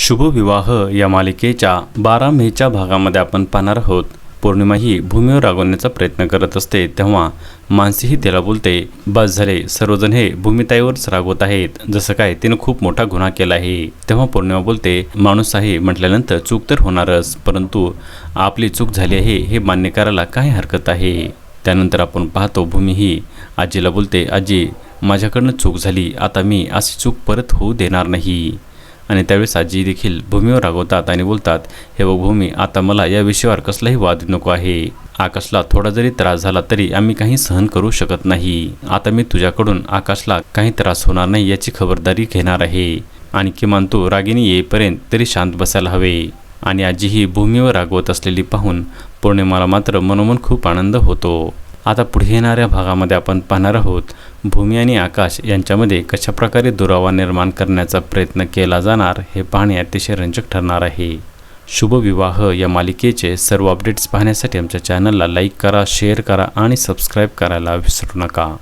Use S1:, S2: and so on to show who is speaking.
S1: शुभविवाह या मालिकेच्या बारा मेच्या भागामध्ये आपण पाहणार आहोत. पौर्णिमा ही भूमीवर रागवण्याचा प्रयत्न करत असते तेव्हा मानसीही तिला बोलते बस झाले सर्वजण हे भूमिताईवरच रागवत आहेत. जसं काय तिनं खूप मोठा गुन्हा केला आहे. तेव्हा पौर्णिमा बोलते माणूस आहे म्हटल्यानंतर चूक तर होणारच परंतु आपली चूक झाली आहे हे मान्य करायला काय हरकत आहे? त्यानंतर आपण पाहतो भूमी ही आजीला बोलते आजी माझ्याकडनं चूक झाली आता मी अशी चूक परत होऊ देणार नाही. आणि त्यावेळेस आजी देखील भूमीवर रागवतात आणि बोलतात हे बघ भूमी आता मला या विषयावर कसलाही वाद नको आहे. आकाशला थोडा जरी त्रास झाला तरी आम्ही काही सहन करू शकत नाही. आता मी तुझ्याकडून आकाशला काही त्रास होणार नाही याची खबरदारी घेणार आहे. आणि किमान तू रागिनी येईपर्यंत तरी शांत बसायला हवे. आणि आजी ही भूमीवर रागवत असलेली पाहून पौर्णिमाला मात्र मनोमन खूप आनंद होतो. आता पुढे येणाऱ्या भागामध्ये आपण पाहणार आहोत भूमी आणि आकाश यांच्यामध्ये कशाप्रकारे दुरावा निर्माण करण्याचा प्रयत्न केला जाणार हे पाहणे अतिशय रंजक ठरणार आहे. शुभविवाह या मालिकेचे सर्व अपडेट्स पाहण्यासाठी आमच्या चॅनलला लाईक करा शेअर करा आणि सबस्क्राईब करायला विसरू नका.